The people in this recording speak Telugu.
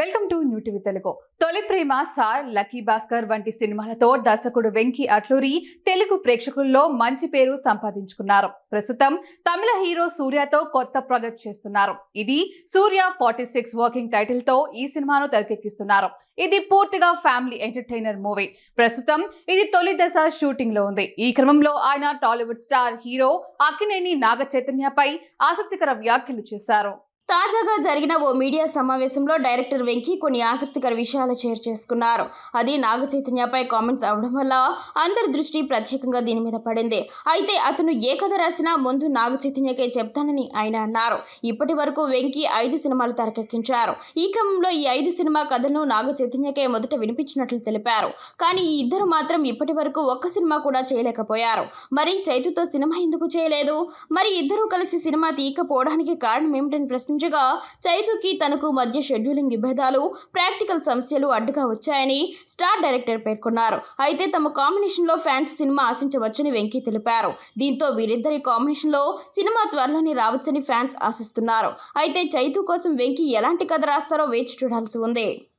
Welcome to new TV Telugu. Tholi Prema sir lucky Bhaskar వంటి సినిమాలతో దర్శకుడు వెంకీ అట్లూరి తెలుగు ప్రేక్షకుల్లో మంచి పేరు సంపాదించుకున్నారు. ప్రస్తుతం తమిళ హీరో సూర్యతో కొత్త ప్రాజెక్ట్ చేస్తున్నారు. ఇది సూర్య ఫార్టీ సిక్స్ వర్కింగ్ టైటిల్తో ఈ సినిమాను తెరకెక్కిస్తున్నారు. ఇది పూర్తిగా ఫ్యామిలీ ఎంటర్టైనర్ మూవీ. ప్రస్తుతం ఇది తొలి దశ షూటింగ్లో ఉంది. ఈ క్రమంలో ఆయన Tollywood star hero Akkineni Naga చైతన్యపై ఆసక్తికర వ్యాఖ్యలు చేశారు. తాజాగా జరిగిన ఓ మీడియా సమావేశంలో డైరెక్టర్ వెంకీ కొన్ని ఆసక్తికర విషయాలు షేర్ చేసుకున్నారు. అది నాగ చైతన్యపై కామెంట్స్ అవడం వల్ల అందరి దృష్టి ప్రత్యేకంగా దీని మీద పడింది. అయితే అతను ఏ కథ రాసినా ముందు నాగ చైతన్యకే చెప్తానని ఆయన అన్నారు. ఇప్పటి వరకు వెంకీ ఐదు సినిమాలు తెరకెక్కించారు. ఈ క్రమంలో ఈ ఐదు సినిమా కథను నాగ చైతన్యకే మొదట వినిపించినట్లు తెలిపారు. కానీ ఈ ఇద్దరు మాత్రం ఇప్పటి వరకు ఒక్క సినిమా కూడా చేయలేకపోయారు. మరి చైతుతో సినిమా ఎందుకు చేయలేదు? మరి ఇద్దరూ కలిసి సినిమా తీయకపోవడానికి కారణం ఏమిటని ప్రశ్నించగా చైతుకి తనకు మధ్య షెడ్యూలింగ్ విభేదాలు ప్రాక్టికల్ సమస్యలు అడ్డుగా వచ్చాయని స్టార్ డైరెక్టర్ పేర్కొన్నారు. అయితే తమ కాంబినేషన్లో ఫ్యాన్స్ సినిమా ఆశించవచ్చని వెంకీ తెలిపారు. దీంతో వీరిద్దరి కాంబినేషన్లో సినిమా త్వరలోనే రావచ్చని ఫ్యాన్స్ ఆశిస్తున్నారు. అయితే చైతు కోసం వెంకీ ఎలాంటి కథ రాస్తారో వేచి చూడాల్సి ఉంది.